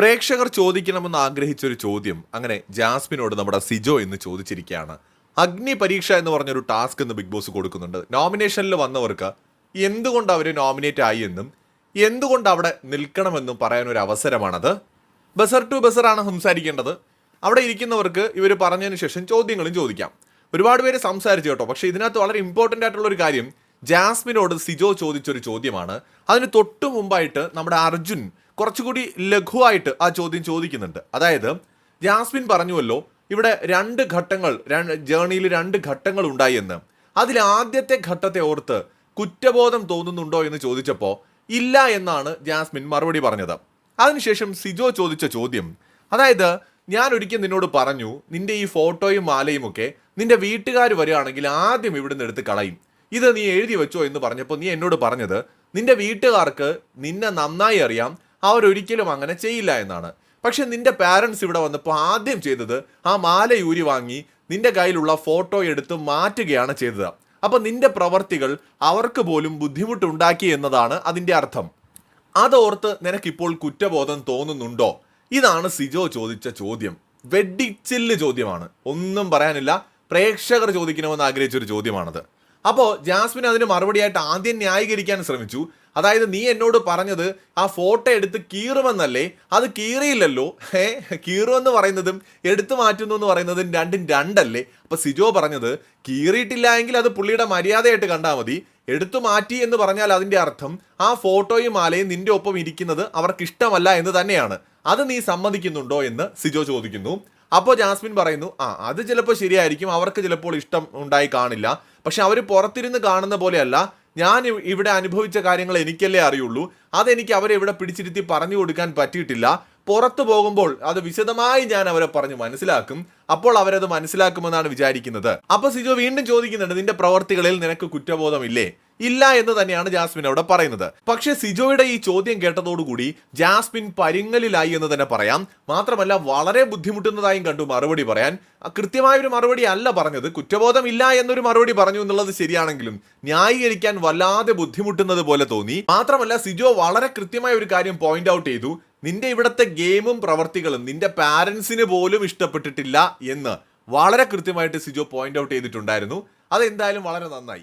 പ്രേക്ഷകർ ചോദിക്കണമെന്ന് ആഗ്രഹിച്ച ഒരു ചോദ്യം. അങ്ങനെ ജാസ്മിനോട് നമ്മുടെ സിജോ എന്ന് ചോദിച്ചിരിക്കുകയാണ്. അഗ്നി പരീക്ഷ എന്ന് പറഞ്ഞൊരു ടാസ്ക് എന്ന് ബിഗ് ബോസ് കൊടുക്കുന്നുണ്ട്. നോമിനേഷനിൽ വന്നവർക്ക് എന്തുകൊണ്ട് അവർ നോമിനേറ്റ് ആയി എന്നും എന്തുകൊണ്ട് അവിടെ നിൽക്കണമെന്നും പറയാൻ ഒരു അവസരമാണത്. ബസർ ടു ബസറാണ് സംസാരിക്കേണ്ടത്. അവിടെ ഇരിക്കുന്നവർക്ക് ഇവർ പറഞ്ഞതിന് ശേഷം ചോദ്യങ്ങളും ചോദിക്കാം. ഒരുപാട് പേര് സംസാരിച്ചു കേട്ടോ. പക്ഷേ ഇതിനകത്ത് വളരെ ഇമ്പോർട്ടന്റ് ആയിട്ടുള്ള ഒരു കാര്യം ജാസ്മിനോട് സിജോ ചോദിച്ചൊരു ചോദ്യമാണ്. അതിന് തൊട്ടു മുമ്പായിട്ട് നമ്മുടെ അർജുൻ കുറച്ചുകൂടി ലഘുവായിട്ട് ആ ചോദ്യം ചോദിക്കുന്നുണ്ട്. അതായത് ജാസ്മിൻ പറഞ്ഞുവല്ലോ ഇവിടെ രണ്ട് ഘട്ടങ്ങൾ ജേണിയിൽ രണ്ട് ഘട്ടങ്ങൾ ഉണ്ടായി എന്ന് അതിൽ ആദ്യത്തെ ഘട്ടത്തെ ഓർത്ത് കുറ്റബോധം തോന്നുന്നുണ്ടോ എന്ന് ചോദിച്ചപ്പോൾ ഇല്ല എന്നാണ് ജാസ്മിൻ മറുപടി പറഞ്ഞത്. അതിനുശേഷം സിജോ ചോദിച്ച ചോദ്യം അതായത് ഞാൻ ഒരിക്കൽ നിന്നോട് പറഞ്ഞു നിന്റെ ഈ ഫോട്ടോയും മാലയും ഒക്കെ നിന്റെ വീട്ടുകാർ വരികയാണെങ്കിൽ ആദ്യം ഇവിടുന്ന് എടുത്ത് കളയും. ഇത് നീ എഴുതി വെച്ചോ എന്ന് പറഞ്ഞപ്പോൾ നീ എന്നോട് പറഞ്ഞത് നിന്റെ വീട്ടുകാർക്ക് നിന്നെ നന്നായി അറിയാം അവരൊരിക്കലും അങ്ങനെ ചെയ്യില്ല എന്നാണ്. പക്ഷെ നിന്റെ പാരൻസ് ഇവിടെ വന്നപ്പോൾ ആദ്യം ചെയ്തത് ആ മാല വാങ്ങി നിന്റെ കയ്യിലുള്ള ഫോട്ടോ എടുത്ത് മാറ്റുകയാണ് ചെയ്തത്. അപ്പോൾ നിന്റെ പ്രവർത്തികൾ അവർക്ക് പോലും ബുദ്ധിമുട്ടുണ്ടാക്കി എന്നതാണ് അതിന്റെ അർത്ഥം. അതോർത്ത് നിനക്കിപ്പോൾ കുറ്റബോധം തോന്നുന്നുണ്ടോ? ഇതാണ് സിജോ ചോദിച്ച ചോദ്യം. വെഡ്ഡിച്ചില്ല് ചോദ്യമാണ്. ഒന്നും പറയാനില്ല. പ്രേക്ഷകർ ചോദിക്കണമെന്ന് ആഗ്രഹിച്ചൊരു ചോദ്യമാണത്. അപ്പോൾ ജാസ്മിൻ അതിന് മറുപടിയായിട്ട് ആദ്യം ന്യായീകരിക്കാൻ ശ്രമിച്ചു. അതായത് നീ എന്നോട് പറഞ്ഞത് ആ ഫോട്ടോ എടുത്ത് കീറുമെന്നല്ലേ? അത് കീറിയില്ലല്ലോ. ഏ കീറുമെന്ന് പറയുന്നതും എടുത്തു മാറ്റുന്നു എന്ന് പറയുന്നതും രണ്ടും രണ്ടല്ലേ? അപ്പൊ സിജോ പറഞ്ഞത് കീറിയിട്ടില്ല എങ്കിൽ അത് പുള്ളിയുടെ മര്യാദയായിട്ട് കണ്ടാൽ മതി. എടുത്തു മാറ്റി എന്ന് പറഞ്ഞാൽ അതിന്റെ അർത്ഥം ആ ഫോട്ടോയും മാലയും നിന്റെ ഒപ്പം ഇരിക്കുന്നത് അവർക്ക് ഇഷ്ടമല്ല എന്ന് തന്നെയാണ്. അത് നീ സമ്മതിക്കുന്നുണ്ടോ എന്ന് സിജോ ചോദിക്കുന്നു. അപ്പോൾ ജാസ്മിൻ പറയുന്നു ആ അത് ചിലപ്പോൾ ശരിയായിരിക്കും. അവർക്ക് ചിലപ്പോൾ ഇഷ്ടം ഉണ്ടായി കാണില്ല. പക്ഷെ അവർ പുറത്തിരുന്ന് കാണുന്ന പോലെയല്ല. ഞാൻ ഇവിടെ അനുഭവിച്ച കാര്യങ്ങൾ എനിക്കല്ലേ അറിയുള്ളൂ. അതെനിക്ക് അവരെ ഇവിടെ പിടിച്ചിരുത്തി പറഞ്ഞു കൊടുക്കാൻ പറ്റിയിട്ടില്ല. പുറത്തു പോകുമ്പോൾ അത് വിശദമായി ഞാൻ അവരെ പറഞ്ഞ് മനസ്സിലാക്കും. അപ്പോൾ അവരത് മനസ്സിലാക്കുമെന്നാണ് വിചാരിക്കുന്നത്. അപ്പൊ സിജോ വീണ്ടും ചോദിക്കുന്നുണ്ട് നിന്റെ പ്രവർത്തികളിൽ നിനക്ക് കുറ്റബോധമില്ലേ? ഇല്ല എന്ന് തന്നെയാണ് ജാസ്മിൻ അവിടെ പറയുന്നത്. പക്ഷേ സിജോയുടെ ഈ ചോദ്യം കേട്ടതോടുകൂടി ജാസ്മിൻ പരിങ്ങലിലായി എന്ന് തന്നെ പറയാം. മാത്രമല്ല വളരെ ബുദ്ധിമുട്ടുന്നതായും കണ്ടു മറുപടി പറയാൻ. കൃത്യമായ ഒരു മറുപടി അല്ല പറഞ്ഞത്. കുറ്റബോധം ഇല്ല എന്നൊരു മറുപടി പറഞ്ഞു എന്നുള്ളത് ശരിയാണെങ്കിലും ന്യായീകരിക്കാൻ വല്ലാതെ ബുദ്ധിമുട്ടുന്നത് പോലെ തോന്നി. മാത്രമല്ല സിജോ വളരെ കൃത്യമായ ഒരു കാര്യം പോയിന്റ് ഔട്ട് ചെയ്തു. നിന്റെ ഇവിടുത്തെ ഗെയിമും പ്രവർത്തികളും നിന്റെ പാരൻസിന് പോലും ഇഷ്ടപ്പെട്ടിട്ടില്ല എന്ന് വളരെ കൃത്യമായിട്ട് സിജോ പോയിന്റ് ഔട്ട് ചെയ്തിട്ടുണ്ടായിരുന്നു. അതെന്തായാലും വളരെ നന്നായി.